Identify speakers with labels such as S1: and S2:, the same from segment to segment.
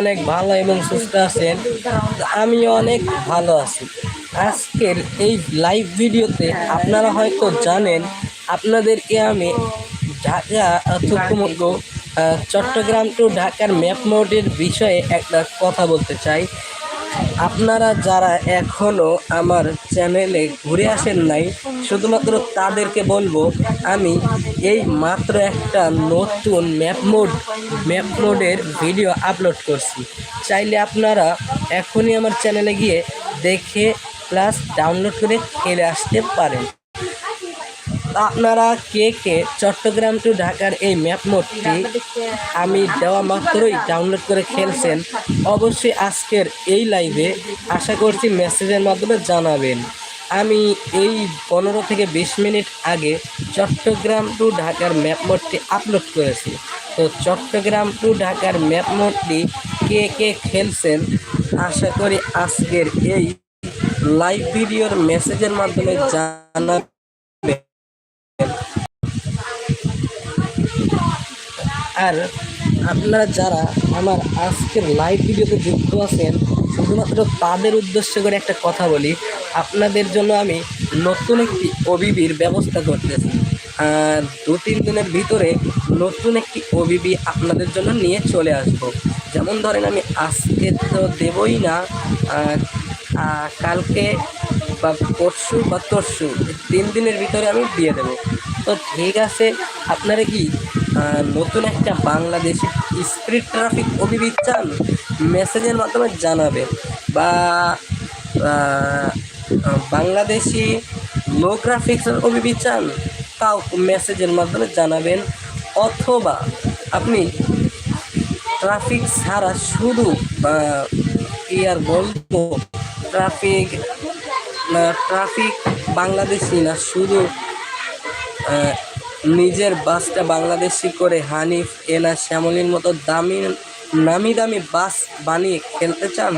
S1: অনেক ভালো এবং সুস্থ আছেন। আমি অনেক ভালো আছি। আজকের এই লাইভ ভিডিওতে আপনারা হয়তো জানেন, আপনাদেরকে আমি ঢাকা থুকুমুকু চট্টগ্রাম টু ঢাকার ম্যাপ মোডের বিষয়ে একটা কথা বলতে চাই। আপনারা যারা এখনও আমার চ্যানেলে ঘুরে আসেন নাই, শুধুমাত্র তাদেরকে বলব, আমি এই মাত্র একটা নতুন ম্যাপ মোড, ম্যাপ মোডের ভিডিও আপলোড করছি। চাইলে আপনারা এখনই আমার চ্যানেলে গিয়ে দেখে, প্লাস ডাউনলোড করে খেলে আসতে পারেন। আপনারা কে কে চট্টগ্রাম টু ঢাকার এই ম্যাপ মোডটি আমি দেওয়া মাত্রই ডাউনলোড করে খেলছেন, অবশ্যই আজকের এই লাইভে আশা করছি মেসেজের মাধ্যমে জানাবেন। আমি এই পনেরো থেকে বিশ মিনিট আগে চট্টগ্রাম টু ঢাকার ম্যাপ মোডটি আপলোড করেছি। তো চট্টগ্রাম টু ঢাকার ম্যাপ মোডটি কে কে খেলছেন, আশা করি আজকের এই লাইভ ভিডিওর মেসেজের মাধ্যমে জানা আর আপনারা যারা আমার আজকের লাইভ ভিডিওতে যুক্ত আছেন, শুধুমাত্র তাদের উদ্দেশ্য করে একটা কথা বলি, আপনাদের জন্য আমি নতুন একটি ওবিবির ব্যবস্থা করতেছি। দু, তিন দিনের ভিতরে নতুন একটি ওবিবি আপনাদের জন্য নিয়ে চলে আসব। যেমন ধরেন আমি আজকে তো দেবই না কালকে বা পরশু বা তরশু তিন দিনের ভিতরে আমি দিয়ে দেবো। তো ঠিক আছে, আপনারা কি নতুন একটা বাংলাদেশি স্পিড ট্রাফিক অভিবিদ চান মেসেজের মাধ্যমে জানাবেন? বা বাংলাদেশি লো গ্রাফিক্সের অভিবিদ চান তাও মেসেজের মাধ্যমে জানাবেন? অথবা আপনি ট্রাফিক ছাড়া শুধু কি আর বলব ট্রাফিক ট্রাফিক বাংলাদেশি না, শুধু নিজের বাসটা বাংলাদেশি করে হানিফ এনা শ্যামলির মতো দামি, নামি দামি বাস বানিয়ে খেলতে চান?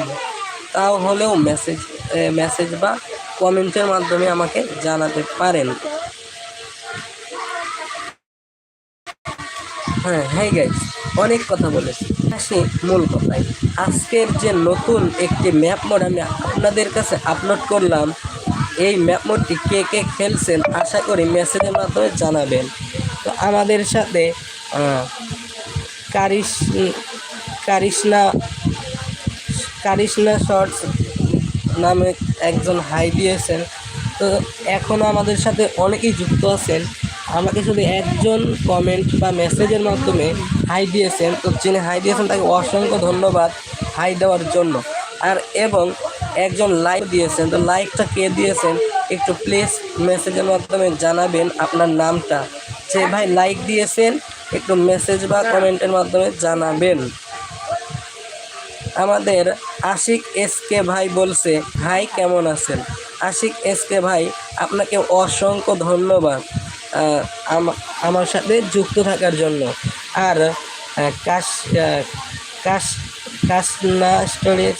S1: তাও হলেও মেসেজ মেসেজ বা কমেন্টের মাধ্যমে আমাকে জানাতে পারেন। হ্যাঁ হ্যাঁ গাইজ অনেক কথা বলেছি। আসি মূল কথায়। আজকের যে নতুন একটি ম্যাপ মোড আমি আপনাদের কাছে আপলোড করলাম এই ম্যাপ মোডটি কে কে খেলছেন আশা করি মেসেজের মাধ্যমে জানাবেন। তো আমাদের সাথে কারিশ কারিশনা কারিশনা শর্টস নামে একজন হাই দিয়েছেন তো এখনও আমাদের সাথে অনেকেই যুক্ত আছেন। আমাকে শুধু একজন কমেন্ট বা মেসেজের মাধ্যমে হাই দিয়েছেন তো যিনি হাই দিয়েছেন তাকে অসংখ্য ধন্যবাদ হাই দেওয়ার জন্য। আর এবং একজন লাইক দিয়েছেন তো লাইকটা কে দিয়েছেন? একটু প্লিজ মেসেজের মাধ্যমে জানাবেন আপনার নামটা। যে ভাই লাইক দিয়েছেন একটু মেসেজ বা কমেন্টের মাধ্যমে জানাবেন। আমাদের আশিক এস কে ভাই বলছে ভাই কেমন আছেন? আশিক এস কে ভাই আপনাকে অসংখ্য ধন্যবাদ আমা- আমার সাথে যুক্ত থাকার জন্য। আর আহ, কাশ কাশ কাশনা স্টোরেজ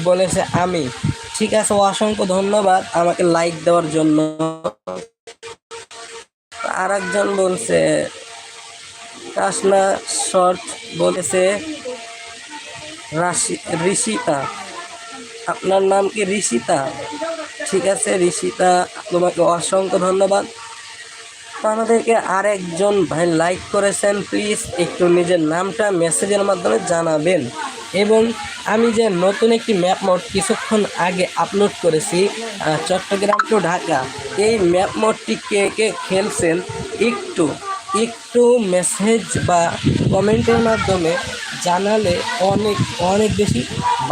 S1: বলেছে আমি। ঠিক আছে, অসংখ্য ধন্যবাদ আমাকে লাইক দেওয়ার জন্য। আর একজন বলছে কাশনা শর্ট বলেছে, রাশি, ঋষিতা। আপনার নাম কি ঋষিতা? ঠিক আছে, ঋষিতা, তোমাকে অসংখ্য ধন্যবাদ। তো আমাদেরকে আরেকজন ভাই লাইক করেছেন প্লিজ একটু নিজের নামটা মেসেজের মাধ্যমে জানাবেন। এবং আমি যে নতুন একটি ম্যাপ মোড কিছুক্ষণ আগে আপলোড করেছি চট্টগ্রাম টু ঢাকা, এই ম্যাপ মোডটি কে কে খেলছেন একটু একটু মেসেজ বা কমেন্টের মাধ্যমে জানালে অনেক অনেক বেশি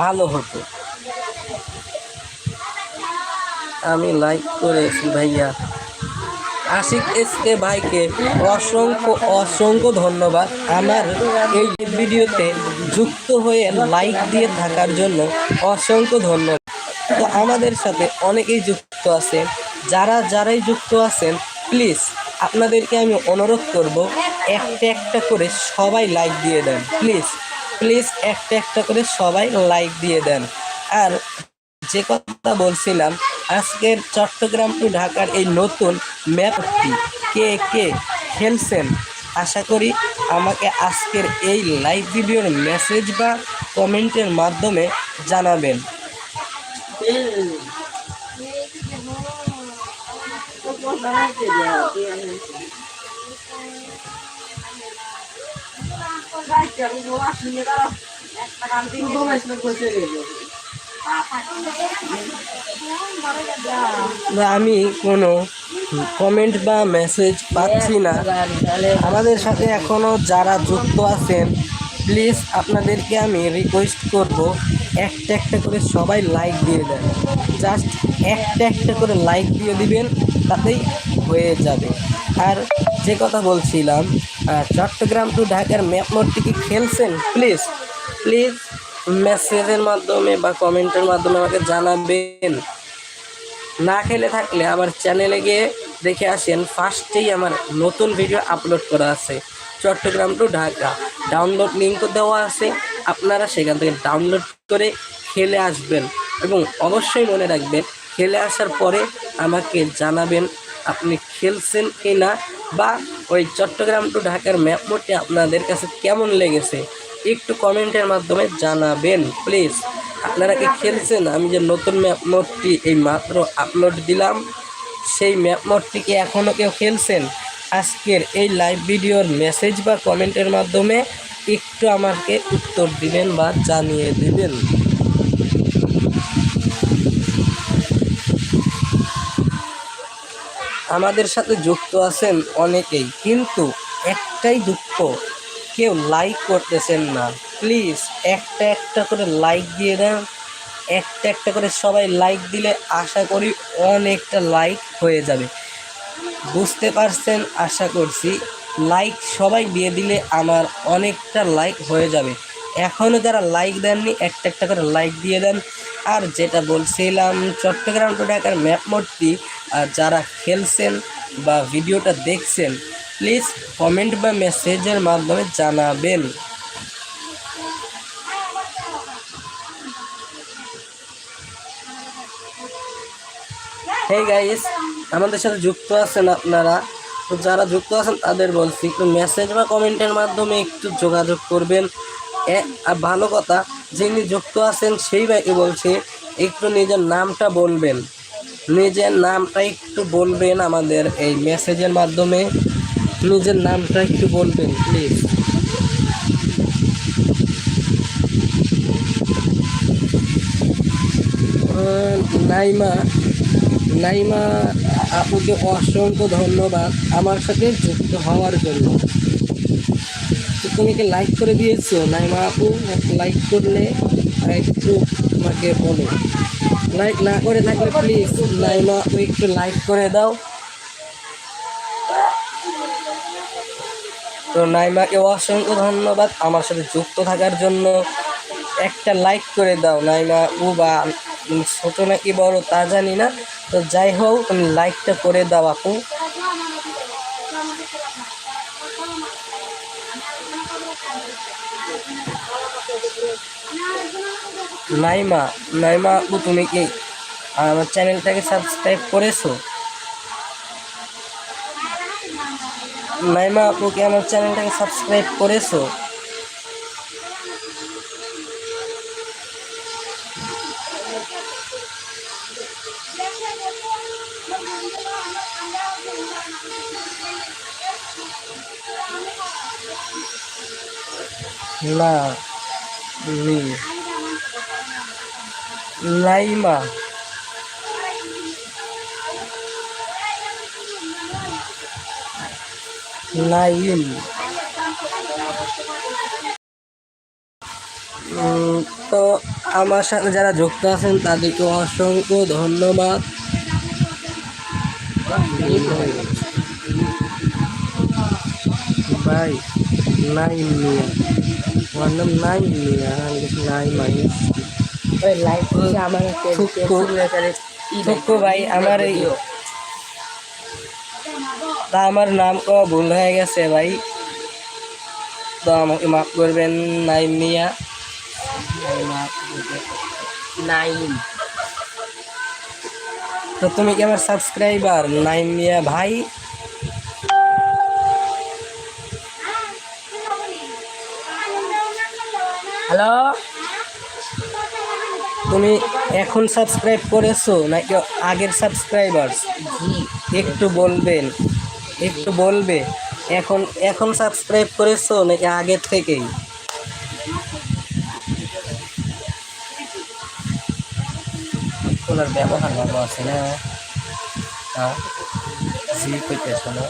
S1: ভালো হতো। আমি লাইক করেছি ভাইয়া। আশিক এস কে ভাইকে অসংখ্য অসংখ্য ধন্যবাদ। আমার এই ভিডিওতে যুক্ত হয়ে লাইক দিয়ে থাকার জন্য অসংখ্য ধন্যবাদ। তো আমাদের সাথে অনেকেই যুক্ত আছে। যারা যারাই যুক্ত আছেন প্লিজ আপনাদেরকে আমি অনুরোধ করব, একটা একটা করে সবাই লাইক দিয়ে দেন। প্লিজ প্লিজ একটা একটা করে সবাই লাইক দিয়ে দেন। আর যে কথা বলছিলাম আজকের চট্টগ্রাম টু ঢাকার এই নতুন ম্যাপটি কে কে খেলছেন? আশা করি আমাকে আজকের এই লাইভ ভিডিওর মেসেজ বা কমেন্টের মাধ্যমে জানাবেন। বা আমি কোনো কমেন্ট বা মেসেজ পাচ্ছি না। আমাদের সাথে এখনও যারা যুক্ত আছেন প্লিজ আপনাদেরকে আমি রিকোয়েস্ট করব, একটা একটা করে সবাই লাইক দিয়ে দেন। জাস্ট একটা একটা করে লাইক দিয়ে দিবেন, তাতেই হয়ে যাবে। আর যে কথা বলছিলাম চট্টগ্রাম টু ঢাকার ম্যাপ মোডটি কি খেলছেন প্লিজ প্লিজ মেসেজের মাধ্যমে বা কমেন্টের মাধ্যমে আমাকে জানাবেন। না খেলে থাকলে আমার চ্যানেলে গিয়ে দেখে আসেন ফার্স্টেই আমার নতুন ভিডিও আপলোড করা আছে, চট্টগ্রাম টু ঢাকা। ডাউনলোড লিঙ্কও দেওয়া আছে, আপনারা সেখান থেকে ডাউনলোড করে খেলে আসবেন এবং অবশ্যই মনে রাখবেন, খেলে আসার পরে আমাকে জানাবেন আপনি খেলছেন কি না বা ওই চট্টগ্রাম টু ঢাকার ম্যাপ মোডটি আপনাদের কাছে কেমন লেগেছে। একটু কমেন্টের মাধ্যমে জানাবেন, প্লিজ। আপনারা কি খেলছেন? আমি যে নতুন ম্যাপ মোডটি এই মাত্র আপলোড দিলাম, সেই ম্যাপ মোডটি এখনও কেউ খেলছেন? আজকের এই লাইভ ভিডিওর মেসেজ বা কমেন্টের মাধ্যমে একটু আমাকে উত্তর দিবেন বা জানিয়ে দেবেন। আমাদের সাথে যুক্ত আছেন অনেকেই, কিন্তু একটাই দুঃখ কেউ লাইক করতেছেন না। প্লিজ একটা একটা করে লাইক দিয়ে দেন। একটা একটা করে সবাই লাইক দিলে আশা করি অনেকটা লাইক হয়ে যাবে। বুঝতে পারছেন? আশা করছি। লাইক সবাই দিয়ে দিলে আমার অনেকটা লাইক হয়ে যাবে। এখনও যারা লাইক দেননি, একটা একটা করে লাইক দিয়ে দেন। আর যেটা বলছিলাম, চট্টগ্রাম টু ঢাকার ম্যাপ যারা খেলছেন বা ভিডিওটা দেখছেন প্লিজ কমেন্ট বা মেসেজের মাধ্যমে জানাবেন। হেই গাইস আমাদের সাথে যুক্ত আছেন আপনারা। তো যারা যুক্ত আছেন, তাদের বলছি, একটু মেসেজ বা কমেন্টের মাধ্যমে একটু যোগাযোগ করবেন। ভালো কথা, যিনি যুক্ত আছেন, সেই ভাইকে বলছি, একটু নিজের নামটা বলবেন। নিজের নামটা একটু বলবেন আমাদের এই মেসেজের মাধ্যমে। নিজের নামটা একটু বলবেন প্লিজ নাইমা নাইমা আপুকে অসংখ্য ধন্যবাদ আমার সাথে যুক্ত হওয়ার জন্য। তুমি কি লাইক করে দিয়েছ, নাইমা আপু? লাইক করলে একটু আমাকে বলো। লাইক না করে থাকলে প্লিজ নাইমা আপু একটু লাইক করে দাও। তো নাইমাকে অসংখ্য ধন্যবাদ আমার সাথে যুক্ত থাকার জন্য। একটা লাইক করে দাও, নাইমা, ও বা ছোট নাকি বড় তা জানি না। তো যাই হোক, তুমি লাইকটা করে দাও আপু। নাইমা নাইমা আপু, তুমি কি আমার চ্যানেলটাকে সাবস্ক্রাইব করেছ? নাইমা আপু কি আমার চ্যানেলটাকে সাবস্ক্রাইব করেছ? না নাইমা। নাইম তো আমার সাথে যারা যুক্ত আছেন তাদেরকে অসংখ্য ধন্যবাদ। ভাই নাইম মিয়া। আমার নাম নাইম মিয়া নাইম আই
S2: ওই লাইভ আমার
S1: ভাই আমার এই তা আমার নাম তো ভুল হয়ে গেছে ভাই। তো আমাকে মাফ করবেন নাইম মিয়া।
S2: নাইম।
S1: তো তুমি কি আমার সাবস্ক্রাইবার নাইম মিয়া ভাই?
S2: হ্যালো?
S1: তুমি এখন সাবস্ক্রাইব করেছ নাকি আগের সাবস্ক্রাইবার একটু বলবেন। একটু বলবে? এখন এখন সাবস্ক্রাইব করেছ নাকি আগের থেকেই? ওনার ব্যবহার ভালো আছে না? হ্যাঁ? জি না।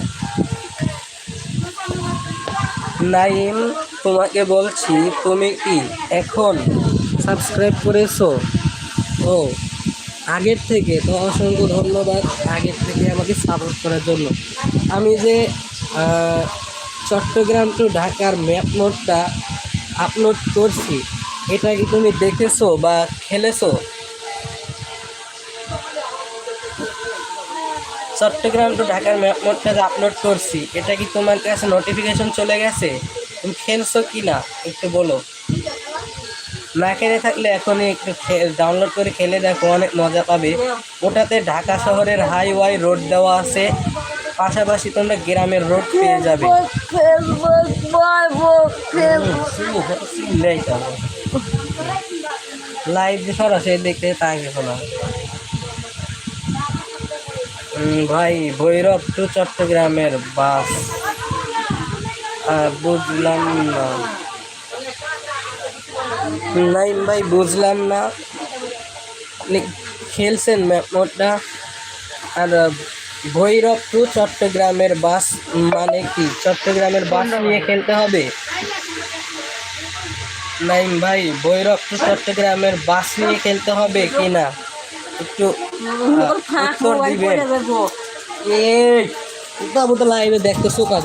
S1: নাইম, তোমাকে বলছি, তুমি কি এখন সাবস্ক্রাইব করেছ? ও। আগের থেকে, তো অসংখ্য ধন্যবাদ আগের থেকে আমাকে সাপোর্ট করার জন্য। আমি যে চট্টগ্রাম টু ঢাকার ম্যাপ নোটটা আপলোড করছি, এটা কি তুমি দেখেছ বা খেলেছো? চট্টগ্রাম টু ঢাকার ম্যাপ নোটটা যে আপলোড করছি, এটা কি তোমার কাছে নোটিফিকেশন চলে গেছে? তুমি খেলছো কি না একটু বলো। না খেলে থাকলে এখনই একটু ডাউনলোড করে খেলে দেখো অনেক মজা পাবে। ওটাতে ঢাকা শহরের হাইওয়াই রোড দেওয়া আছে। পাশাপাশি তোমরা গ্রামের রোড পেয়ে যাবে। লাইভ সরাসরি দেখতে তাকে শোনা ভাই, ভৈরব টু চট্টগ্রামের বাস। বুঝলাম না। নাইম ভাই বুঝলাম না। আপনি খেলছেন ম্যাপ মোডটা আর ভৈরব টু চট্টগ্রামের বাস মানে কি? চট্টগ্রামের বাস নিয়ে খেলতে হবে? নাইম ভাই ভৈরব টু চট্টগ্রামের বাস নিয়ে খেলতে হবে কি না? একটু উত্তর দিবেন। এই উত্তর লাইভে দেখতে শোকা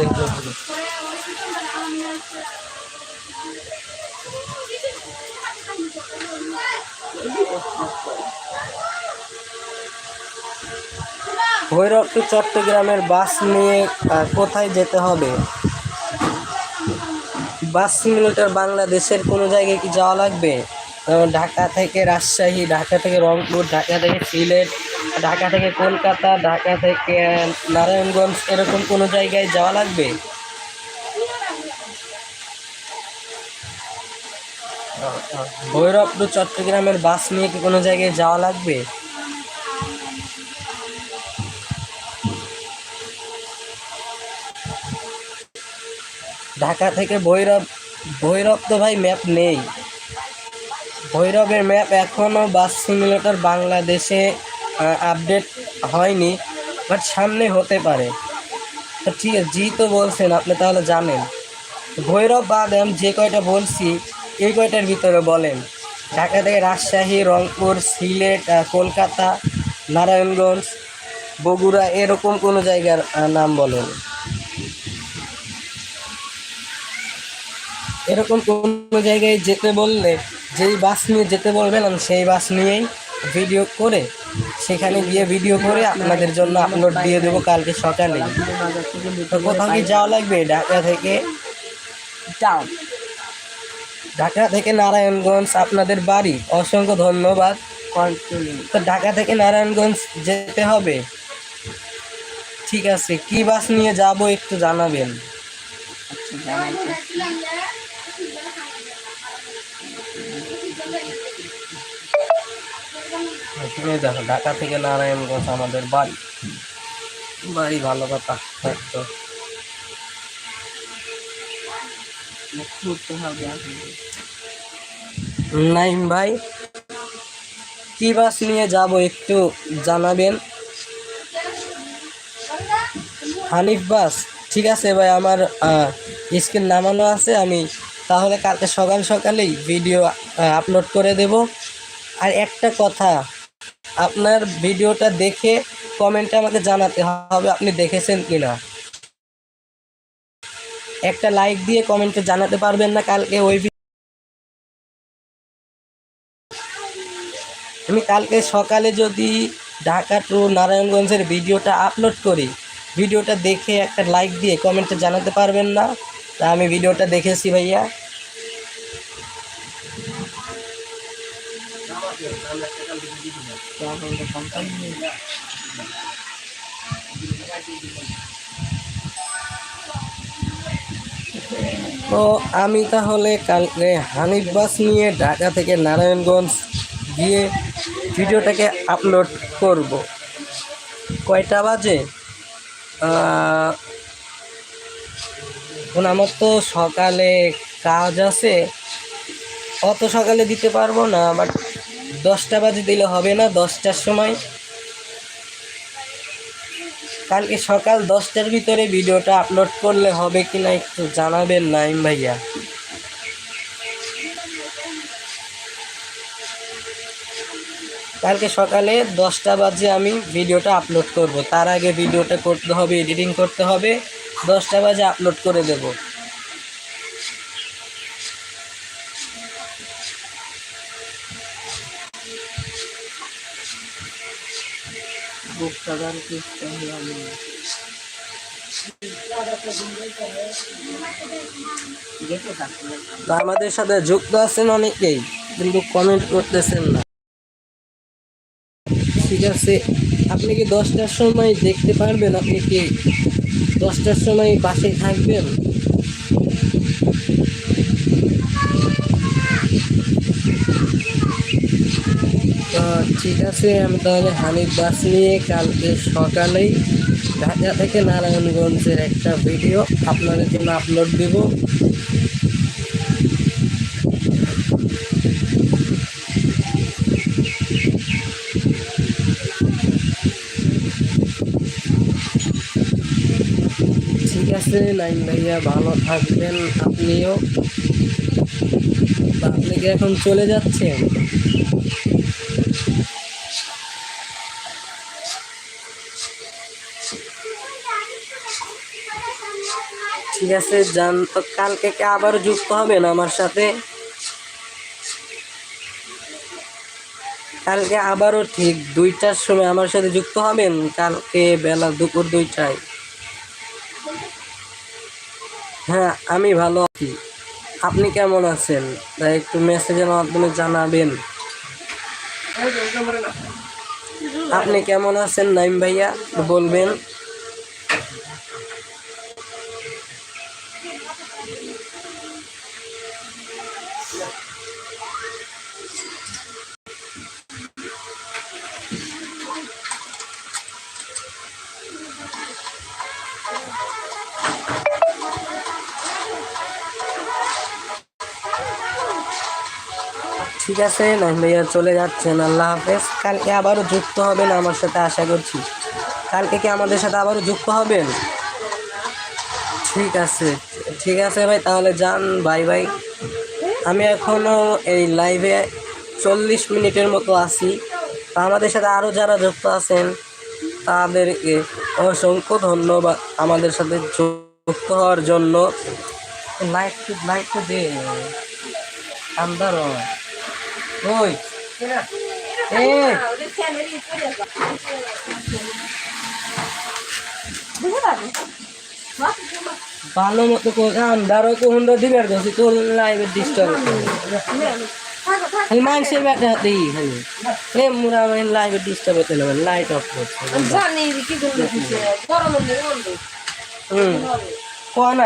S1: ভৈরব টু চট্টগ্রামের বাস নিয়ে কোথায় যেতে হবে? বাস সিমুলেটর বাংলাদেশের কোনো জায়গায় কি যাওয়া লাগবে? ঢাকা থেকে রাজশাহী, ঢাকা থেকে রংপুর, ঢাকা থেকে সিলেট, ঢাকা থেকে কলকাতা, ঢাকা থেকে নারায়ণগঞ্জ, এরকম কোনো জায়গায় যাওয়া লাগবে? ভৈরব টু চট্টগ্রামের বাস নিয়ে কি কোনো জায়গায় যাওয়া লাগবে? ঢাকা থেকে ভৈরব ভৈরব তো ভাই ম্যাপ নেই। ভৈরবের ম্যাপ এখনও বাস সিমুলেটর বাংলাদেশে আপডেট হয়নি বাট সামনে হতে পারে। তো ঠিক আছে, জি তো বলছেন, আপনি তাহলে জানেন। ভৈরব বাদ যে কয়টা বলছি, এই কয়টার ভিতরে বলেন। ঢাকা থেকে রাজশাহী, রংপুর, সিলেট কলকাতা, নারায়ণগঞ্জ, বগুড়া, এরকম কোনো জায়গার নাম বলেন। এরকম কোনো জায়গায় যেতে বললে যেই বাস নিয়ে যেতে বলবেন আমি সেই বাস নিয়েই ভিডিও করে সেখানে গিয়ে ভিডিও করে আপনাদের জন্য আপলোড দিয়ে দেবো কালকে সকালে তো কোথাও কি যাওয়া লাগবে? ঢাকা থেকে?
S2: ডাউন
S1: ঢাকা থেকে নারায়ণগঞ্জ আপনাদের বাড়ি। অসংখ্য ধন্যবাদ। তো ঢাকা থেকে নারায়ণগঞ্জ যেতে হবে। ঠিক আছে কি বাস নিয়ে যাব একটু জানাবেন।
S2: আচ্ছা
S1: শুনে দেখো, ঢাকা থেকে নারায়ণগঞ্জ আমাদের বাড়ি। বাড়ি ভালো কথা তো।
S2: ঘুরতে হবে এখন
S1: নাইম ভাই, কি বাস নিয়ে যাব একটু জানাবেন? হানিফ বাস, ঠিক আছে ভাই, আমার স্ক্রিন নামানো আছে, আমি তাহলে কালকে সকাল সকালেই ভিডিও আপলোড করে দেব। আর একটা কথা আপনার ভিডিওটা দেখে কমেন্টে আমাকে জানাতে হবে আপনি দেখেছেন কি না একটা লাইক দিয়ে কমেন্টে জানাতে পারবেন না কালকে ওই আমি কালকে সকালে যদি ঢাকা টু নারায়ণগঞ্জের ভিডিওটা আপলোড করি, ভিডিওটা দেখে একটা লাইক দিয়ে কমেন্টে জানাতে পারবেন না। তা আমি ভিডিওটা দেখেছি ভাইয়া।
S2: তো
S1: আমি তাহলে কালকে হানিফ বাস নিয়ে ঢাকা থেকে নারায়ণগঞ্জ গিয়ে ভিডিওটাকে আপলোড করব। কয়টা বাজে? এখন আমার তো সকালে কাজ আছে। অত সকালে দিতে পারব না বাট দশটা বাজে দিলে হবে না, দশটার সময়। কালকে সকাল দশটার ভিতরে ভিডিওটা আপলোড করলে হবে কি না একটু জানাবেন নাইম ভাইয়া। কালকে সকালে দশটা বাজে আমি ভিডিওটা আপলোড করব। তার আগে ভিডিওটা করতে হবে এডিটিং করতে হবে। দশটা বাজে আপলোড করে দেব।
S2: ধর কিস্তে হলাম
S1: আমাদের সাথে যুক্ত আছেন অনেকেই, কিন্তু কমেন্ট করতেছেন না। ঠিক আছে, আপনি কি দশটার সময় দেখতে পারবেন? আপনি কি দশটার সময় বাসে থাকবেন? ঠিক আছে, আমি তাহলে হানিফ বাস নিয়ে কালকে সকালেই ঢাকা থেকে নারায়ণগঞ্জের একটা ভিডিও আপনাদের জন্য আপলোড দেবো। ঠিক আছে নাইন ভাইয়া, ভালো থাকবেন আপনিও। আপনি কি এখন চলে যাচ্ছেন? ঠিক আছে যান তো কালকে আবার যুক্ত হবেন আমার সাথে? কালকে আবারও ঠিক দুইটার সময় আমার সাথে যুক্ত হবেন? কালকে বেলা দুপুর দুইটায়। হ্যাঁ আমি ভালো আছি। আপনি কেমন আছেন? তা একটু মেসেজের মাধ্যমে জানাবেন। আপনি কেমন আছেন নাইম ভাইয়া? বলবেন। ঠিক আছে? নাইম ভাইয়া চলে যাচ্ছেন। আল্লাহ হাফেজ। কালকে আবারও যুক্ত হবেন আমার সাথে, আশা করছি। কালকে কি আমাদের সাথে আবারও যুক্ত হবেন? ঠিক আছে। ঠিক আছে ভাই, তাহলে যান। Bye bye. আমি এখনও এই লাইভে চল্লিশ মিনিটের মতো আছি। তা আমাদের সাথে আরও যারা যুক্ত আছেন, তাদেরকে অসংখ্য ধন্যবাদ আমাদের সাথে যুক্ত হওয়ার জন্য। লাইট লাইট দে আন্দার ওই। ভালো মতো করে আন্দারও কোন দিবের গেছি তোর লাইভে ডিস্টার্ব খালি মানুষের ব্যাটা দিই খালি এ মুরা আমি লাইভে ডিস্টার্ব হতে লাগবে লাইট অফ করছে। হুম।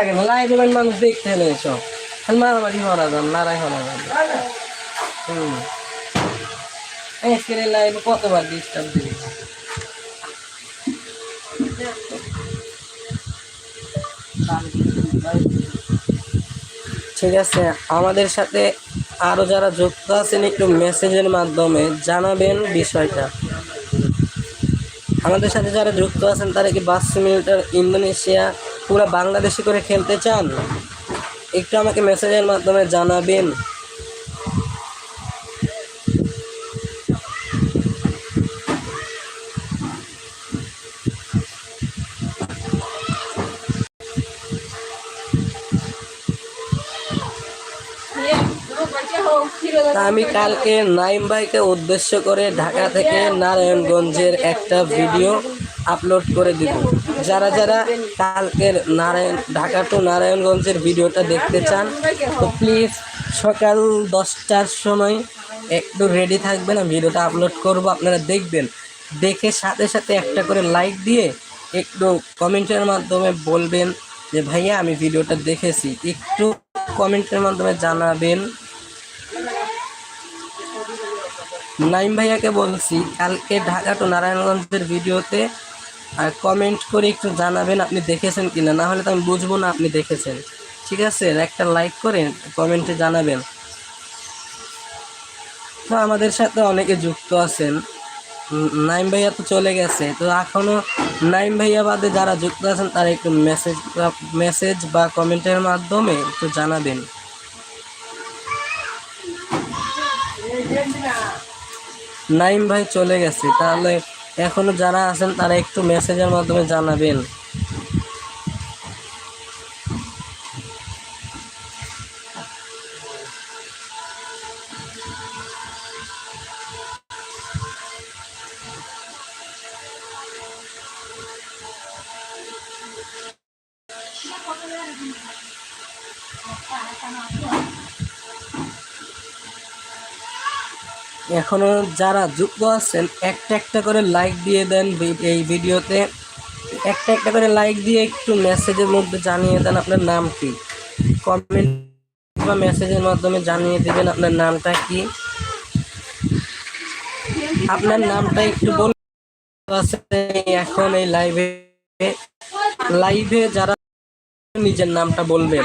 S1: কেন লাইভে মানে মানুষ দেখতে হলে সব। খালি মারামারি হরা যান নারাই হরা যান হুম আজকের লাইভে কতবার ডিস্টার্ব দিবি ঠিক আছে, আমাদের সাথে আরও যারা যুক্ত আছেন একটু মেসেজের মাধ্যমে জানাবেন বিষয়টা। আমাদের সাথে যারা যুক্ত আছেন, তারা কি বাস সিমিলেটার ইন্দোনেশিয়া পুরো বাংলাদেশি করে খেলতে চান? একটু আমাকে মেসেজের মাধ্যমে জানাবেন। তা আমি কালকে নাইম ভাইকে উদ্দেশ্য করে ঢাকা থেকে নারায়ণগঞ্জের একটা ভিডিও আপলোড করে দিব। যারা যারা কালকের নারায়ণ, ঢাকা টু নারায়ণগঞ্জের ভিডিওটা দেখতে চান, তো প্লিজ সকাল দশটার সময় একটু রেডি থাকবেন, আমি ভিডিওটা আপলোড করব, আপনারা দেখবেন। দেখে সাথে সাথে একটা করে লাইক দিয়ে একটু কমেন্টের মাধ্যমে বলবেন যে, ভাইয়া, আমি ভিডিওটা দেখেছি। একটু কমেন্টের মাধ্যমে জানাবেন। নাইম ভাইয়াকে বলছি, কালকে ঢাকা টু নারায়ণগঞ্জের ভিডিওতে কমেন্ট করে একটু জানাবেন আপনি দেখেছেন কি না হলে তো আমি বুঝব না আপনি দেখেছেন। ঠিক আছে? একটা লাইক করে কমেন্টে জানাবেন। তো আমাদের সাথে অনেকে যুক্ত আছেন। নাইম ভাইয়া তো চলে গেছে। তো এখনও নাইম ভাইয়া বাদে যারা যুক্ত আছেন, তারা একটু মেসেজ মেসেজ বা কমেন্টের মাধ্যমে একটু জানাবেন। নাইম ভাই চলে গেছে। তাহলে এখনও যারা আছেন তারা একটু মেসেজের মাধ্যমে জানাবেন। এখনও যারা যুক্ত আছেন, একটা একটা করে লাইক দিয়ে দেন এই ভিডিওতে। একটা একটা করে লাইক দিয়ে একটু মেসেজের মধ্যে জানিয়ে দেন আপনার নাম কি। কমেন্ট বা মেসেজের মাধ্যমে জানিয়ে দেবেন আপনার নামটা কি। আপনার নামটা একটু আছে, এখন এই লাইভে লাইভে যারা নিজের নামটা বলবেন।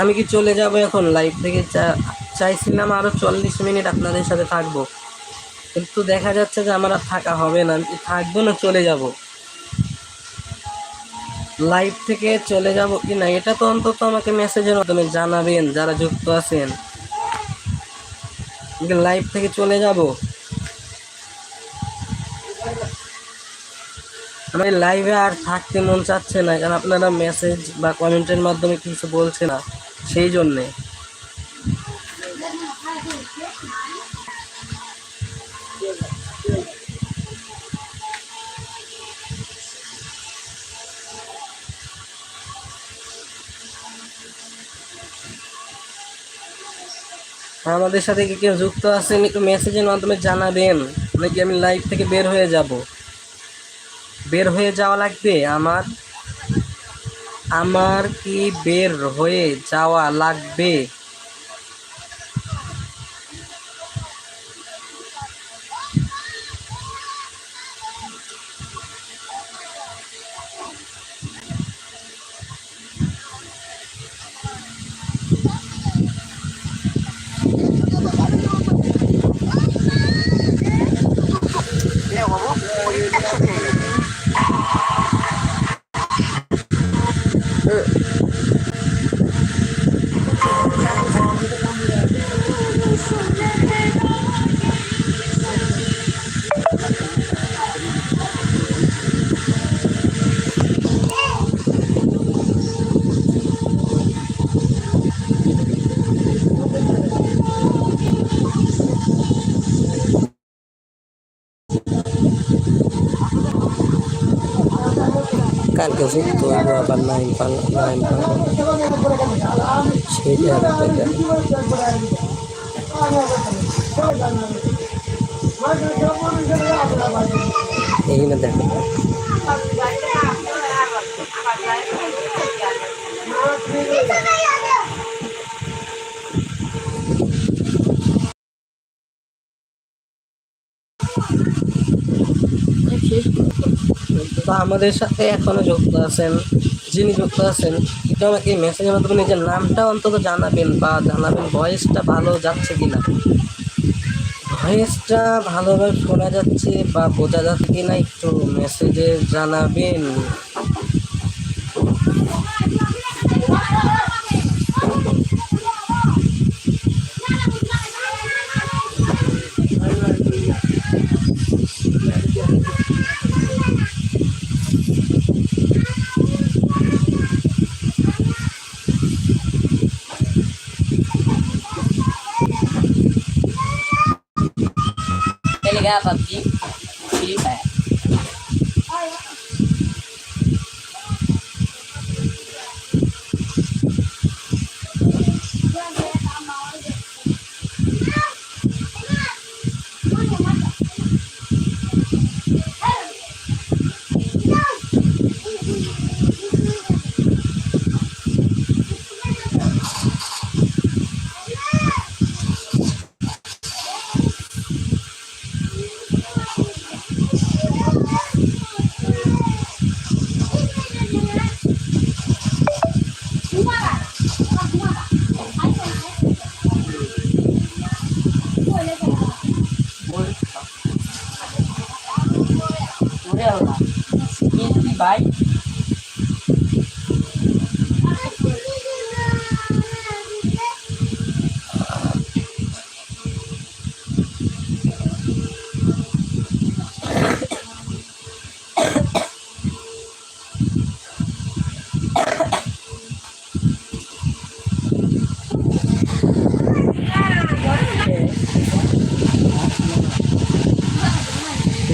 S1: আমি কি চলে যাব এখন? লাইভ থেকে চাইছিলাম আরও চল্লিশ মিনিট আপনাদের সাথে থাকব। কিন্তু দেখা যাচ্ছে যে আমার আর থাকা হবে না। আমি থাকব না চলে যাব? লাইভ থেকে চলে যাব কি না? এটা তো অন্তত আমাকে মেসেজের মাধ্যমে জানাবেন যারা যুক্ত আছেন। লাইভ থেকে চলে যাব? আমার লাইভে আর থাকতে মন চাচ্ছে না, কারণ আপনারা মেসেজ বা কমেন্টের মাধ্যমে কিছু বলছে না। সেই জন্যে। আমাদের সাথে কি কেউ যুক্ত আছেন, একটু মেসেজের মাধ্যমে জানাবেন, নাকি আমি লাইভ থেকে বের হয়ে যাব? বের হয়ে যাওয়া লাগবে আমার? আমার কি বের হয়ে যাওয়া লাগবে? কালকে যুক্ত হইব আবার নাইন পাল নাইন পাল সেইটা একটা এইখানে দেখো। তো আমাদের সাথে এখনও যুক্ত আছেন, যিনি যুক্ত আছেন একটু আমাকে মেসেজের মাধ্যমে নিজের নামটা অন্তত জানাবেন বা জানাবেন ভয়েসটা ভালো যাচ্ছে কি না ভয়েসটা ভালোভাবে শোনা যাচ্ছে বা বোঝা যাচ্ছে কি না একটু মেসেজে জানাবেন।
S2: olhava a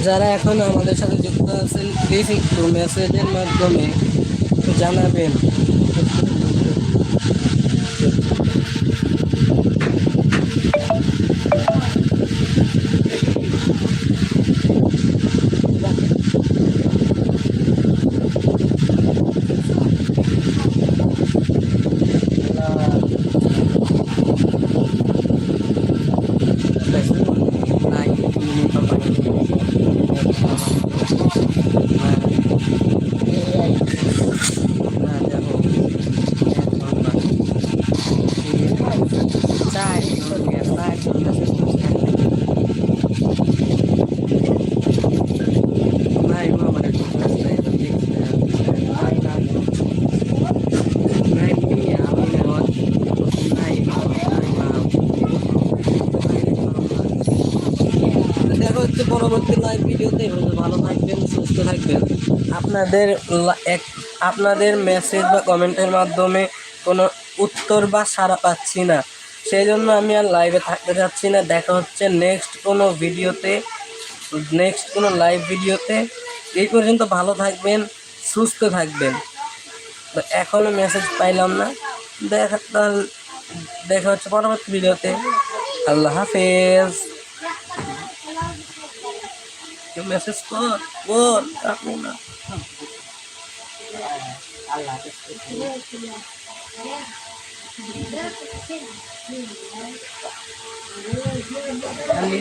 S1: যারা এখন আমাদের সাথে যুক্ত আছেন প্লিজ একটু মেসেজের মাধ্যমে জানাবেন। হচ্ছে পরবর্তী লাইভ ভিডিওতে ভালো থাকবেন, সুস্থ থাকবেন। আপনাদের এক আপনাদের মেসেজ বা কমেন্টের মাধ্যমে কোনো উত্তর বা সাড়া পাচ্ছি না। সেই জন্য আমি আর লাইভে থাকতে যাচ্ছি না। দেখা হচ্ছে নেক্সট কোনো ভিডিওতে নেক্সট কোনো লাইভ ভিডিওতে। এই পর্যন্ত ভালো থাকবেন, সুস্থ থাকবেন। এখনও মেসেজ পাইলাম না। দেখা দেখা হচ্ছে পরবর্তী ভিডিওতে। আল্লাহ হাফেজ। কেউ মেসেজ কর কর রাখো না
S2: আল্লাহ
S1: আমি